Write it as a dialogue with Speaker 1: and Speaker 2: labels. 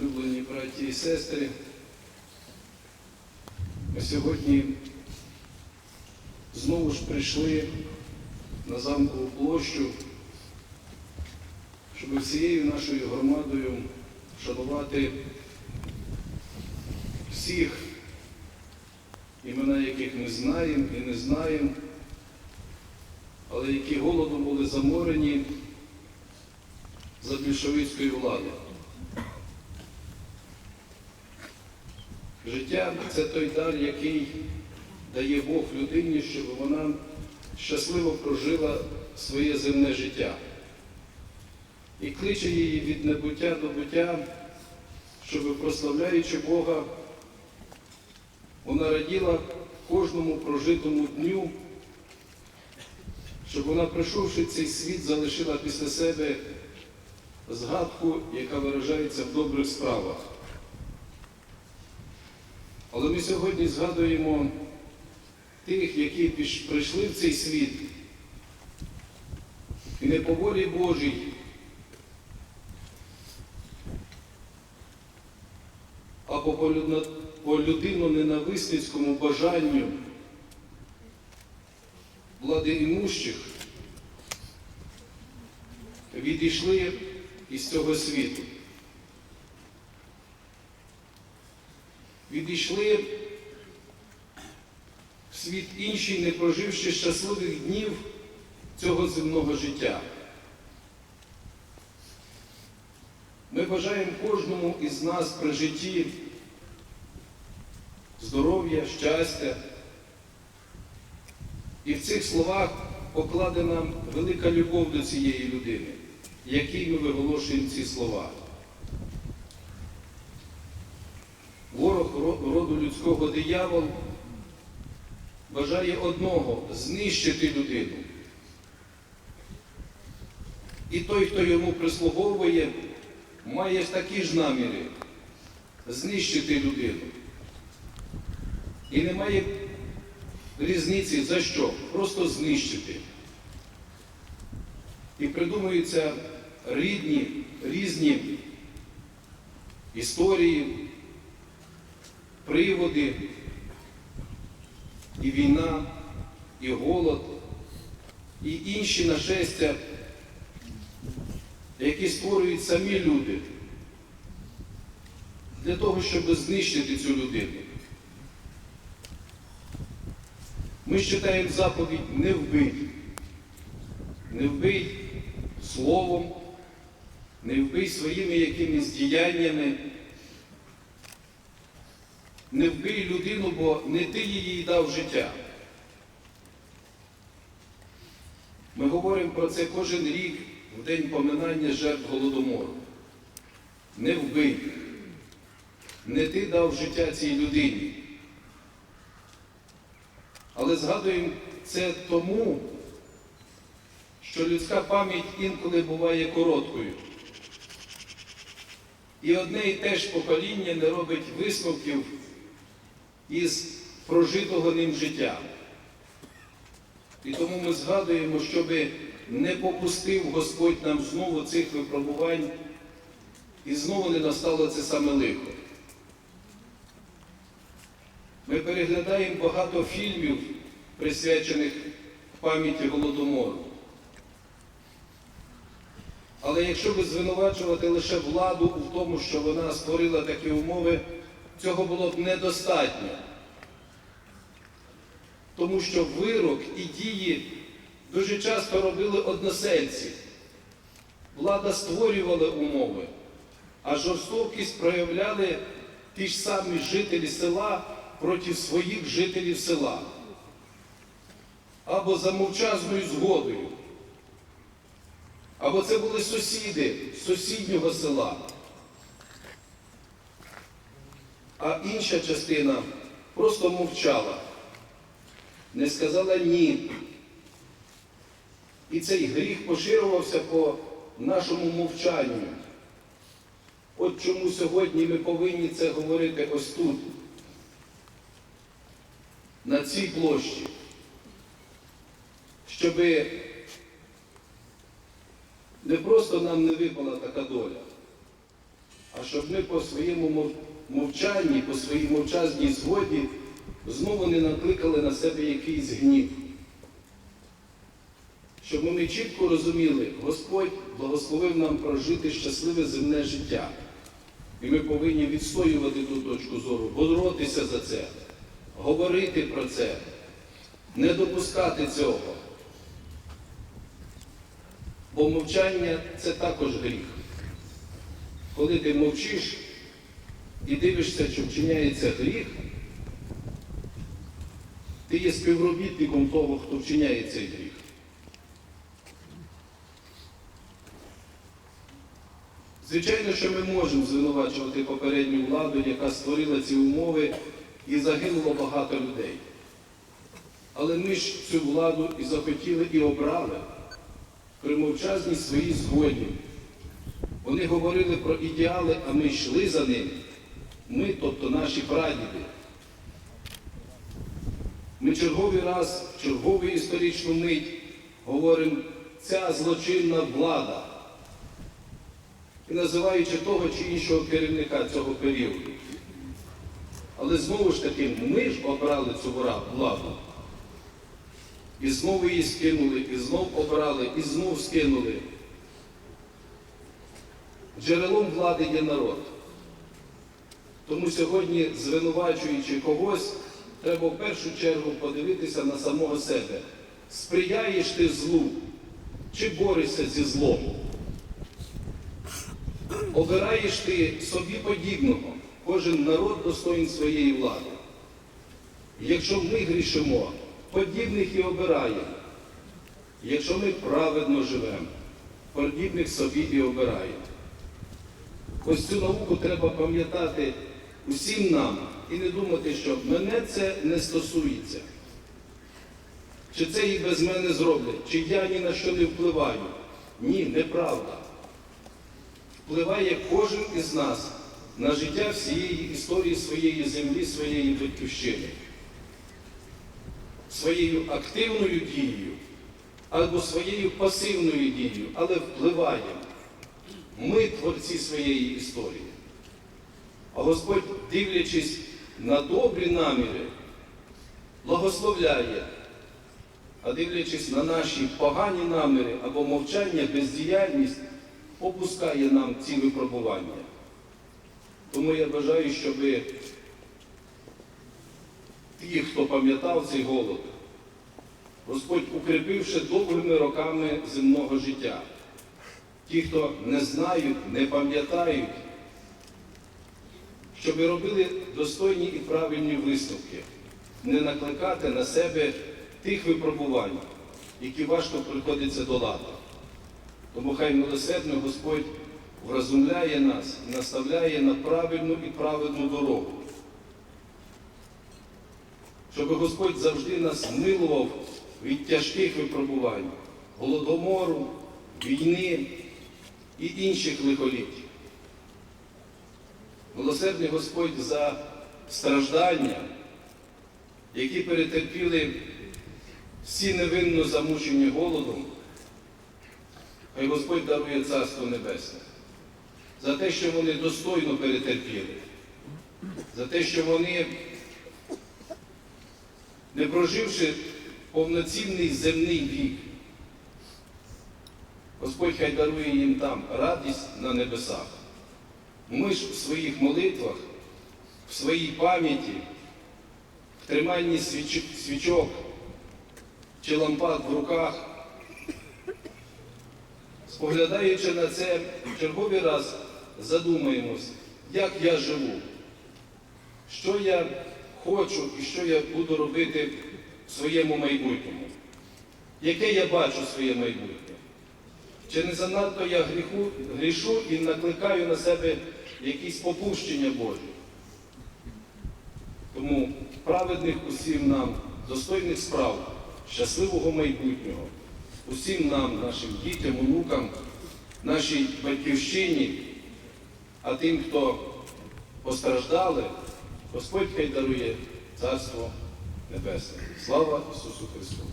Speaker 1: улюблені браті і сестри. Ми сьогодні знову ж прийшли на замкову площу, щоб всією нашою громадою шанувати всіх, імена яких ми знаємо і не знаємо, але які голодом були заморені за більшовицької влади. Життя це той дар, який дає Бог людині, щоб вона щасливо прожила своє земне життя. І кличе її від небуття до буття, щоб, прославляючи Бога, вона раділа кожному прожитому дню, щоб вона, пройшовши цей світ, залишила після себе згадку, яка виражається в добрих справах. Але ми сьогодні згадуємо тих, які прийшли в цей світ, і не по волі Божій, а по по людино-ненависницькому бажанню влади імущих відійшли із цього світу. Відійшли в світ інший, не проживши щасливих днів цього земного життя. Ми бажаємо кожному із нас при житті здоров'я, щастя. І в цих словах покладена велика любов до цієї людини, якій ми виголошуємо ці слова. Людського диявол бажає одного знищити людину. І той, хто йому прислуговує, має такі ж наміри знищити людину. І немає різниці за що, просто знищити. І придумуються рідні, різні історії, приводи, і війна, і голод, і інші нашестя, які створюють самі люди для того, щоб знищити цю людину. Ми читаємо заповідь не вбий. Не вбий словом, не вбий своїми якимись діяннями. Не вбий людину, бо не ти їй дав життя. Ми говоримо про це кожен рік в день поминання жертв Голодомору. Не вбий. Не ти дав життя цій людині. Але згадуємо це тому, що людська пам'ять інколи буває короткою. І одне і те ж покоління не робить висновків із прожитого ним життя. І тому ми згадуємо, щоб не попустив Господь нам знову цих випробувань і знову не настало це саме лихо. Ми переглядаємо багато фільмів, присвячених пам'яті Голодомору. Але якщо би звинувачувати лише владу в тому, що вона створила такі умови, цього було б недостатньо. Тому що вирок і дії дуже часто робили односельці. Влада створювала умови, а жорстокість проявляли ті ж самі жителі села проти своїх жителів села. Або за мовчазною згодою. Або це були сусіди сусіднього села. А інша частина просто мовчала, не сказала ні. І цей гріх поширювався по нашому мовчанню. От чому сьогодні ми повинні це говорити ось тут, на цій площі, щоби не просто нам не випала така доля, а щоб ми по своєму мов- мовчанні, по своїй мовчазній згоді знову не накликали на себе якийсь гнів. Щоб ми чітко розуміли, Господь благословив нам прожити щасливе земне життя. І ми повинні відстоювати ту точку зору, боротися за це, говорити про це, не допускати цього. Бо мовчання це також гріх. Коли ти мовчиш і дивишся, що вчиняється гріх, ти є співробітником того, хто вчиняє цей гріх. Звичайно, що ми можемо звинувачувати попередню владу, яка створила ці умови і загинуло багато людей. Але ми ж цю владу і захотіли, і обрали при мовчазній своїй згоді. Вони говорили про ідеали, а ми йшли за ними. Ми, тобто наші прадіди. Ми черговий раз, чергову історичну мить говоримо, ця злочинна влада. І називаючи того чи іншого керівника цього періоду. Але знову ж таки, ми ж обрали цю владу. І знову її скинули, і знов обрали, і знов скинули. Джерелом влади є народ. Тому сьогодні, звинувачуючи когось, треба в першу чергу подивитися на самого себе. Сприяєш ти злу чи борешся зі злом? Обираєш ти собі подібного. Кожен народ достоїн своєї влади. Якщо ми грішимо, подібних і обираємо. Якщо ми праведно живемо, подібних собі і обираємо. Ось цю науку треба пам'ятати усім нам і не думати, що мене це не стосується. Чи це і без мене зроблять, чи я ні на що не впливаю. Ні, неправда. Впливає кожен із нас на життя всієї історії своєї землі, своєї батьківщини. Своєю активною дією або своєю пасивною дією, але впливаємо. Ми творці своєї історії. А Господь, дивлячись на добрі наміри, благословляє, а дивлячись на наші погані наміри або мовчання, бездіяльність, опускає нам ці випробування. Тому я бажаю, щоб ті, хто пам'ятав цей голод, Господь укріпивши довгими роками земного життя. Ті, хто не знають, не пам'ятають, щоб робили достойні і правильні висновки, не накликати на себе тих випробувань, які важко приходиться долати. Тому хай милосердно Господь вразумляє нас і наставляє на правильну і праведну дорогу. Щоб Господь завжди нас милував від тяжких випробувань, голодомору, війни і інших лихоліть. Милосердний Господь за страждання, які перетерпіли всі невинно замучені голодом, хай Господь дарує Царство Небесне, за те, що вони достойно перетерпіли, за те, що вони, не проживши повноцінний земний вік, Господь хай дарує їм там радість на небесах. Ми ж в своїх молитвах, в своїй пам'яті, в триманні свіч- свічок чи лампад в руках, споглядаючи на це, в черговий раз задумаємось, як я живу, що я хочу і що я буду робити в своєму майбутньому, яке я бачу своє майбутнє. Чи не занадто я грішу і накликаю на себе якісь попущення Божі? Тому праведних усім нам, достойних справ, щасливого майбутнього, усім нам, нашим дітям, онукам, нашій батьківщині, а тим, хто постраждали, Господь хай дарує Царство Небесне. Слава Ісусу Христу!